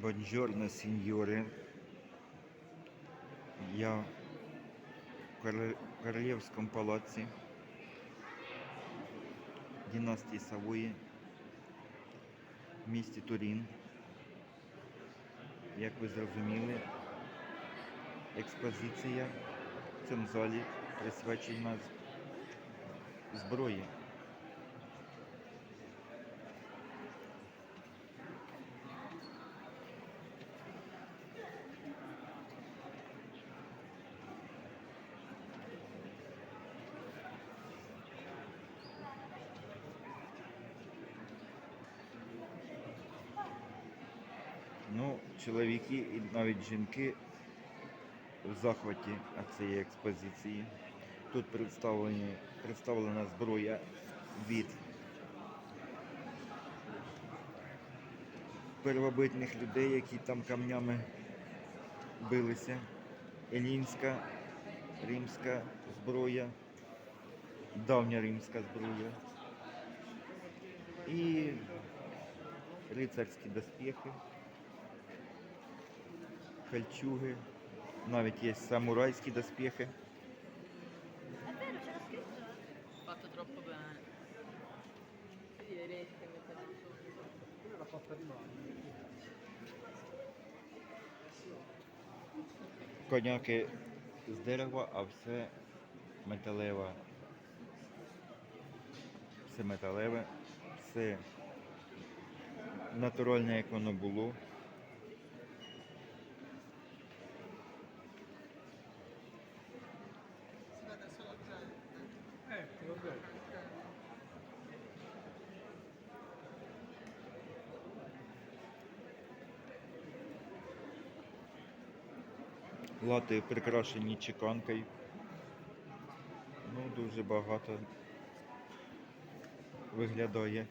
Buongiorno, signore. Я в Короле- Королевському палаці династії Савої в місті Турін. Як ви зрозуміли, експозиція в цьому залі присвячена зброї. Ну, чоловіки і навіть жінки в захваті цієї експозиції. Тут представлені, представлена зброя від первобитних людей, які там камнями билися. Елінська, римська зброя, давня римська зброя. І рицарські доспіхи кольчуги, навіть є самурайські доспіхи. Коняки з дерева, а все металеве. Все металеве, все натуральне, як воно було. Лати прикрашені чеканкою. Ну, дуже багато виглядає.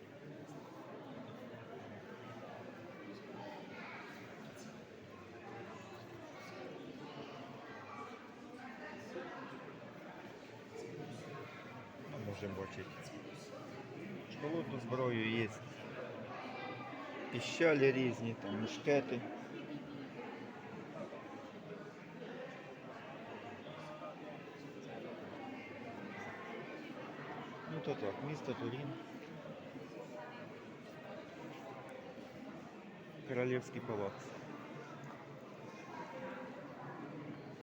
Ну, можемо бачити. Холодну зброю є. Піщалі різні, там мушкети. То так, місто Турін. Королівський палац.